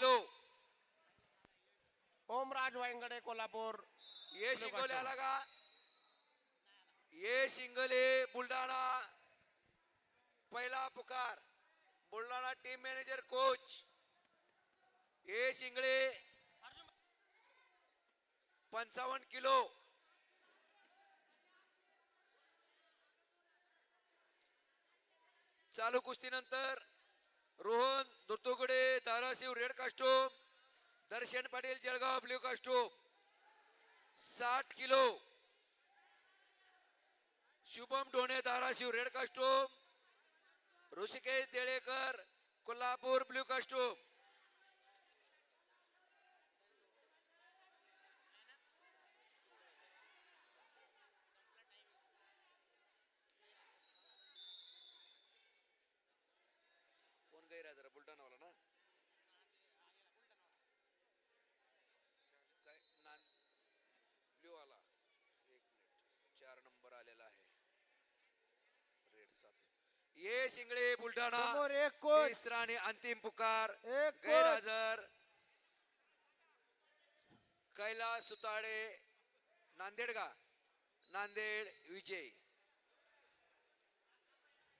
Kilo Omraj Wayangade Kolhapur. ये शिंगोले आला का? ये शिंगोले बुलढाणा. पहिला पुकार. बुलढाणा टीम मॅनेजर कोच ये शिंगळे पंचावन्न किलो. चालू कुस्तीनंतर. Rohan Durtugade Dharashiv red costume Darshan Patil Jalgaon blue costume. साठ kilo. Shubham Dhone Dharashiv red costume. Rishikesh Delekar Kolhapur blue costume. गैर जरा बुलढाणावाला ना? काय नान ब्ल्यू आला एक मिनिट चार नंबर आलेला आहे. रेड सात. ये शिंगळे बुलढाणा. समोर एक तिसरा आणि अंतिम पुकार. एक. गैरहजर. कैलास सुताडे नांदेड का नांदेड विजय.